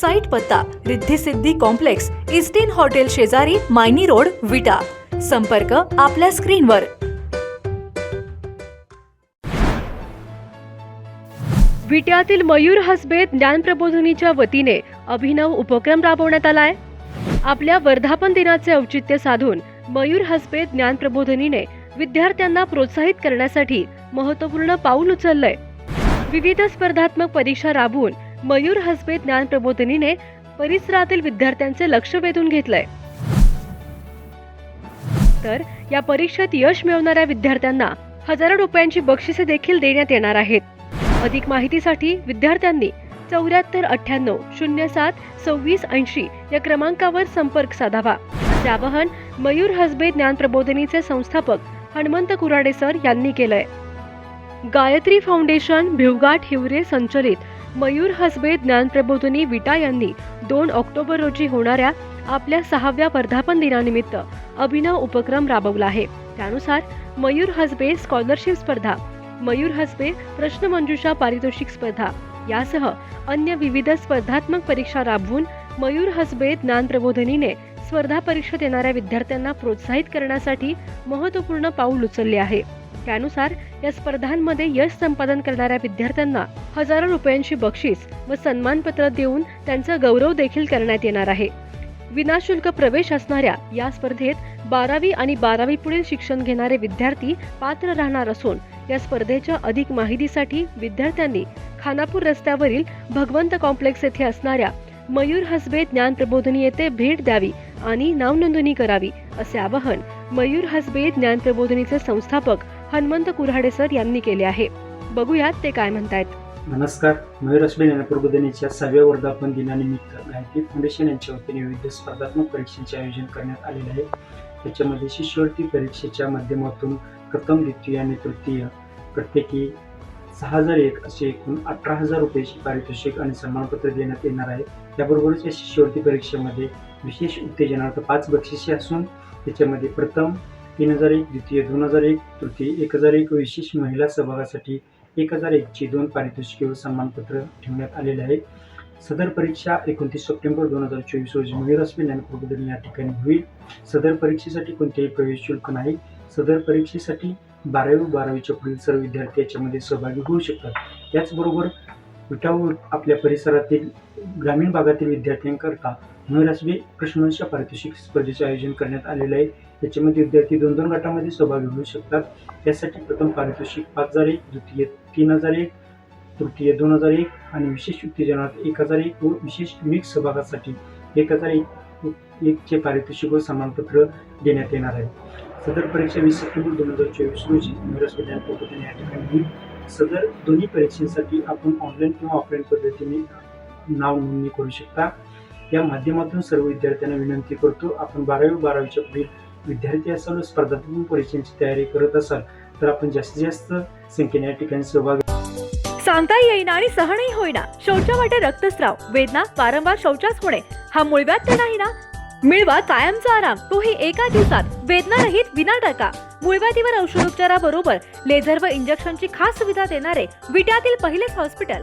Site पत्ता Riddhi Siddhi complex इस्टेन hotel शेजारी मायनी रोड विटा. संपर्क आपल्या स्क्रीनवर. विट्यातील मयूर हसबे ज्ञानप्रबोधिनीच्या वतीने अभिनव उपक्रम राबवण्यात आलाय. आपल्या वर्धापन दिनाचे औचित्य साधून मयूर हसबे ज्ञानप्रबोधिनीने विद्यार्थ्यांना प्रोत्साहित करण्यासाठी महत्त्वपूर्ण पाऊल उचललंय. विविध स्पर्धात्मक परीक्षा राबवून मयूर हसबे ज्ञानप्रबोधिनीने परिसरातील विद्यार्थ्यांचे लक्ष वेधून घेतलंय. तर या परीक्षेत यश मिळवणाऱ्या विद्यार्थ्यांना हजारो रुपयांची बक्षिसे देखील देण्यात येणार आहेत. अधिक माहितीसाठी विद्यार्थ्यांनी चौऱ्याहत्तर अठ्ठ्याण्णव शून्य सात सव्वीस ऐंशी या क्रमांकावर संपर्क साधावा. असे आवाहन मयूर हसबे ज्ञान प्रबोधिनीचे संस्थापक हनुमंत कुराडे सर यांनी केलंय. गायत्री फाउंडेशन भिवघाट हिवरे संचलित मयूर हसबे ज्ञानप्रबोधिनी विटा यांनी दोन ऑक्टोबर रोजी होणाऱ्या आपल्या सहाव्या वर्धापन दिनानिमित्त अभिनव उपक्रम राबवला आहे. त्यानुसार मयूर हसबे स्कॉलरशिप स्पर्धा मयूर हसबे प्रश्नमंजुषा पारितोषिक स्पर्धा यासह अन्य विविध स्पर्धात्मक परीक्षा राबवून मयूर हसबे ज्ञान प्रबोधनीने स्पर्धा परीक्षेत येणाऱ्या विद्यार्थ्यांना प्रोत्साहित करण्यासाठी महत्त्वपूर्ण पाऊल उचलले आहे. त्यानुसार या स्पर्धांमध्ये यश संपादन करणाऱ्या विद्यार्थ्यांना हजारो रुपयांची बक्षीस व सन्मानपत्र देऊन त्यांचा गौरव देखील करण्यात येणार आहे. विनाशुल्क प्रवेश असणाऱ्या या स्पर्धेत बारावी आणि बारावी पुढील शिक्षण घेणारे विद्यार्थी पात्र राहणार असून या स्पर्धेच्या अधिक माहितीसाठी विद्यार्थ्यांनी खानापूर रस्त्यावरील भगवंत कॉम्प्लेक्स येथे असणाऱ्या मयूर हसबे ज्ञान प्रबोधिनी येथे भेट द्यावी आणि नावनोंदणी करावी असे आवाहन मयूर हसबे ज्ञान प्रबोधिनीचे संस्थापक हनुमंत कुऱ्हाडे सर यांनी केले आहे. बघूयात ते काय म्हणतायत. नमस्कार मयूर अश्विन यांना सहाव्या वर्धापन दिनानिमित्त गायत्री फाउंडेशन यांच्या वतीने विविध स्पर्धात्मक परीक्षेचे आयोजन करण्यात आलेले आहे. त्याच्यामध्ये शिष्यवृत्ती परीक्षेच्या माध्यमातून प्रथम द्वितीय आणि तृतीय प्रत्येकी सहा हजार एक असे एकूण अठरा हजार रुपयाची पारितोषिक आणि सन्मानपत्र देण्यात येणार आहे. त्याबरोबरच या शिष्यवृत्ती परीक्षेमध्ये विशेष उत्तेजनार्थ पाच बक्षिसे असून त्याच्यामध्ये प्रथम तीन हजार एक द्वितीय दोन हजार एक तृतीय एक हजार एक विशेष महिला सहभागासाठी एक हजार एकची दोन पारितोषिके व सन्मानपत्र ठेवण्यात आलेले आहे सदर परीक्षा एकोणतीस सप्टेंबर दोन हजार चोवीस रोजी मयूर ज्ञानप्रबोधन या ठिकाणी होईल. सदर परीक्षेसाठी कोणतेही प्रवेश शुल्क नाही. सदर परीक्षेसाठी बारावी व बारावीच्या पुढील सर्व विद्यार्थी याच्यामध्ये सहभागी होऊ शकतात. त्याचबरोबर विटावर आपल्या परिसरातील ग्रामीण भागातील विद्यार्थ्यांकरता मयूर हॉस्बे पारितोषिक स्पर्धेचे आयोजन करण्यात आलेले आहे. त्याच्यामध्ये विद्यार्थी दोन दोन गटामध्ये सहभागी होऊ शकतात. त्यासाठी प्रथम पारितोषिक पाच हजार एक द्वितीय तीन हजार एक तृतीय दोन हजार एक आणि विशेष उत्तेजनात एक हजार एक व विशेष मिक्स सहभागासाठी एक हजार एक एकचे पारितोषिक व सन्मानपत्र देण्यात येणार आहे. सदर परीक्षा वीस सप्टेंबर दोन हजार चोवीस रोजी मिरज विज्ञान या ठिकाणी होईल. सदर दोन्ही परीक्षेसाठी आपण ऑनलाईन किंवा ऑफलाईन पद्धतीने नाव नोंदणी करू शकता. या माध्यमातून सर्व विद्यार्थ्यांना विनंती करतो आपण बारावी बारावीच्या पुढील विद्यार्थी असाल स्पर्धात्मक परीक्षांची तयारी करत असाल तर आपण जास्तीत जास्त संख्येने या ठिकाणी सहभाग सांगता येईना आणि सहनही होईना. शौचा वाटे रक्तस्राव वेदना वारंवार शौचास होणे हा मुळव्यात तर नाही ना? मिळवा कायमचा आराम. तोही एका दिवसात. वेदना रहित विना टाका मुळव्याधीवर औषधोपचाराबरोबर लेझर व इंजेक्शनची खास सुविधा देणारे विट्यातील पहिलेच हॉस्पिटल.